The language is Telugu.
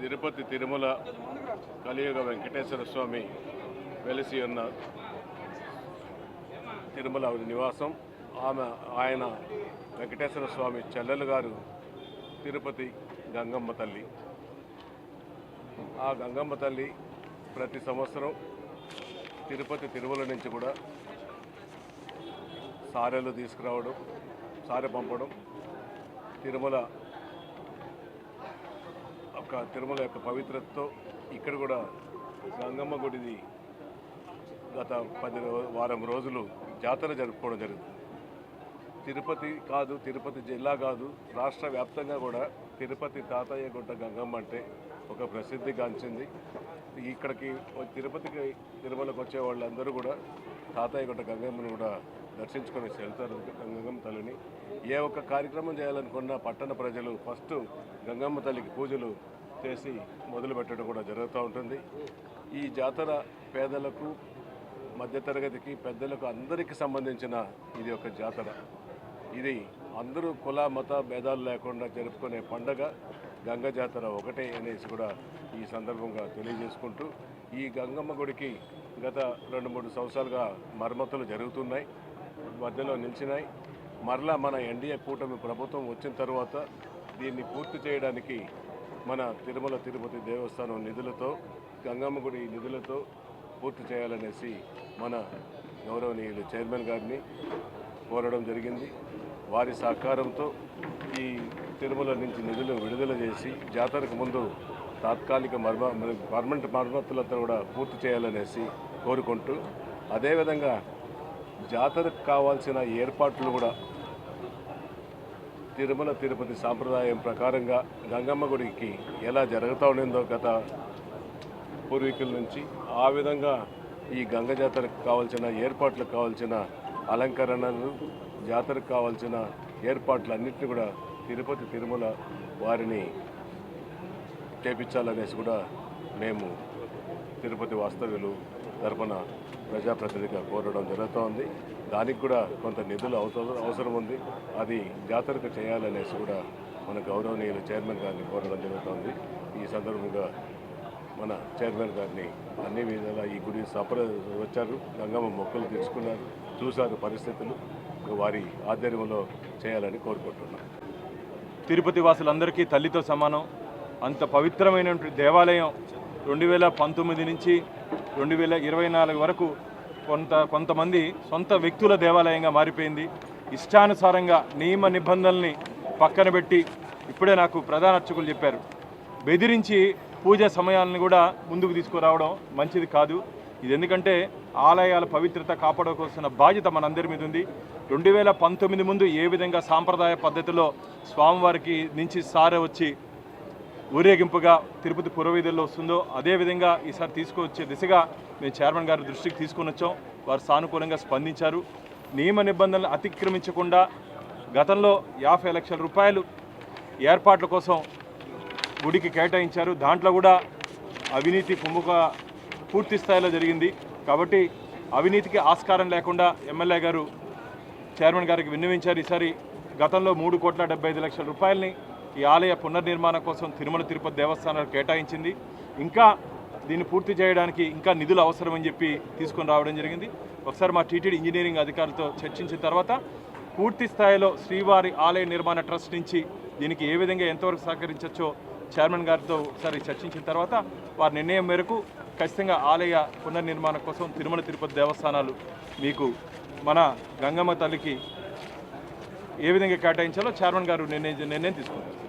తిరుపతి తిరుమల కలియుగ వెంకటేశ్వర స్వామి వెలిసి ఉన్న తిరుమల నివాసం. ఆమె ఆయన వెంకటేశ్వర స్వామి చెల్లెలు గారు తిరుపతి గంగమ్మ తల్లి. ఆ గంగమ్మ తల్లి ప్రతి సంవత్సరం తిరుపతి తిరుమల నుంచి కూడా సారెలు తీసుకురావడం సారె పంపడం తిరుమల ఒక తిరుమల యొక్క పవిత్రతతో ఇక్కడ కూడా గంగమ్మ గుడిది గత పది వారం రోజులు జాతర జరుపుకోవడం జరుగుతుంది తిరుపతి కాదు తిరుపతి జిల్లా కాదు రాష్ట్ర వ్యాప్తంగా కూడా తిరుపతి తాతయ్య గుట్ట గంగమ్మ అంటే ఒక ప్రసిద్ధిగాంచింది ఇక్కడికి తిరుపతికి తిరుమలకు వచ్చే వాళ్ళందరూ కూడా తాతయ్య గుట్ట గంగమ్మని కూడా దర్శించుకొని వెళ్తారు గంగమ్మ తల్లిని. ఏ ఒక్క కార్యక్రమం చేయాలనుకున్న పట్టణ ప్రజలు ఫస్ట్ గంగమ్మ తల్లికి పూజలు చేసి మొదలు పెట్టడం కూడా జరుగుతూ ఉంటుంది. ఈ జాతర పేదలకు మధ్యతరగతికి పెద్దలకు అందరికీ సంబంధించిన ఇది ఒక జాతర. ఇది అందరూ కుల మత భేదాలు లేకుండా జరుపుకునే పండగ. గంగ జాతర ఒకటే అనేసి కూడా ఈ సందర్భంగా తెలియజేసుకుంటూ ఈ గంగమ్మ గుడికి గత రెండు మూడు సంవత్సరాలుగా మరమ్మతులు జరుగుతున్నాయి మధ్యలో నిలిచినాయి. మరలా మన ఎన్డీఏ కూటమి ప్రభుత్వం వచ్చిన తర్వాత దీన్ని పూర్తి చేయడానికి మన తిరుమల తిరుపతి దేవస్థానం నిధులతో గంగమ్మ గుడి నిధులతో పూర్తి చేయాలనేసి మన గౌరవనీయులు చైర్మన్ గారిని కోరడం జరిగింది. వారి సహకారంతో ఈ తిరుమల నుంచి నిధులు విడుదల చేసి జాతరకు ముందు తాత్కాలిక మర్మ పర్మనెంట్ మరమ్మతులతో కూడా పూర్తి చేయాలనేసి కోరుకుంటూ అదేవిధంగా జాతరకు కావాల్సిన ఏర్పాట్లు కూడా తిరుమల తిరుపతి సాంప్రదాయం ప్రకారంగా గంగమ్మ గుడికి ఎలా జరుగుతూ ఉండిందో గత పూర్వీకుల నుంచి ఆ విధంగా ఈ గంగ జాతరకు కావాల్సిన ఏర్పాట్లకు కావాల్సిన అలంకరణలు జాతరకు కావాల్సిన ఏర్పాట్లు అన్నింటినీ కూడా తిరుపతి తిరుమల వారిని చేపించాలనేసి కూడా మేము తిరుపతి వాస్తవ్యులు తరపున ప్రజాప్రతినిధిగా కోరడం జరుగుతోంది. దానికి కూడా కొంత నిధులు అవసరం అవసరం ఉంది. అది జాతరకు చేయాలనేసి కూడా మన గౌరవనీయులు చైర్మన్ గారిని కోరడం జరుగుతోంది. ఈ సందర్భంగా మన చైర్మన్ గారిని అన్ని విధాలా ఈ గుడి సప్ర వచ్చారు. గంగమ్మ మొక్కలు తీసుకున్నారు. చూశారు పరిస్థితులు. వారి ఆధ్వర్యంలో చేయాలని కోరుకుంటున్నాను తిరుపతి వాసులందరికీ తల్లితో సమానం. అంత పవిత్రమైనటువంటి దేవాలయం రెండు వేల పంతొమ్మిది నుంచి రెండు వేల ఇరవై నాలుగు వరకు కొంత కొంతమంది సొంత వ్యక్తుల దేవాలయంగా మారిపోయింది. ఇష్టానుసారంగా నియమ నిబంధనల్ని పక్కన పెట్టి ఇప్పుడే నాకు ప్రధాన అర్చకులు చెప్పారు. బెదిరించి పూజ సమయాలను కూడా ముందుకు తీసుకురావడం మంచిది కాదు. ఇది ఎందుకంటే ఆలయాల పవిత్రత కాపాడుకోవాల్సిన బాధ్యత మనందరి మీద ఉంది. రెండు వేల పంతొమ్మిది ముందు ఏ విధంగా సాంప్రదాయ పద్ధతిలో స్వామివారికి నుంచి సారే వచ్చి ఊరేగింపుగా తిరుపతి పురవీధుల్లో వస్తుందో అదేవిధంగా ఈసారి తీసుకువచ్చే దిశగా మేము చైర్మన్ గారి దృష్టికి తీసుకొని వచ్చాం. వారు సానుకూలంగా స్పందించారు. నియమ నిబంధనలు అతిక్రమించకుండా గతంలో యాభై లక్షల రూపాయలు ఏర్పాట్ల కోసం గుడికి కేటాయించారు. దాంట్లో కూడా అవినీతి కుంభక పూర్తి స్థాయిలో జరిగింది. కాబట్టి అవినీతికి ఆస్కారం లేకుండా ఎమ్మెల్యే గారు చైర్మన్ గారికి విన్నవించారు. ఈసారి గతంలో మూడు కోట్ల డెబ్బై ఐదు లక్షల రూపాయలని ఈ ఆలయ పునర్నిర్మాణం కోసం తిరుమల తిరుపతి దేవస్థానాలు కేటాయించింది. ఇంకా దీన్ని పూర్తి చేయడానికి ఇంకా నిధులు అవసరమని చెప్పి తీసుకొని రావడం జరిగింది. ఒకసారి మా టీటీడీ ఇంజనీరింగ్ అధికారులతో చర్చించిన తర్వాత పూర్తి స్థాయిలో శ్రీవారి ఆలయ నిర్మాణ ట్రస్ట్ నుంచి దీనికి ఏ విధంగా ఎంతవరకు సహకరించవచ్చో చైర్మన్ గారితో ఒకసారి చర్చించిన తర్వాత వారి నిర్ణయం మేరకు ఖచ్చితంగా ఆలయ పునర్నిర్మాణం కోసం తిరుమల తిరుపతి దేవస్థానాలు మీకు మన గంగమ్మ తల్లికి ఏ విధంగా కేటాయించాలో చైర్మన్ గారు నిర్ణయం నిర్ణయం తీసుకుంటారు.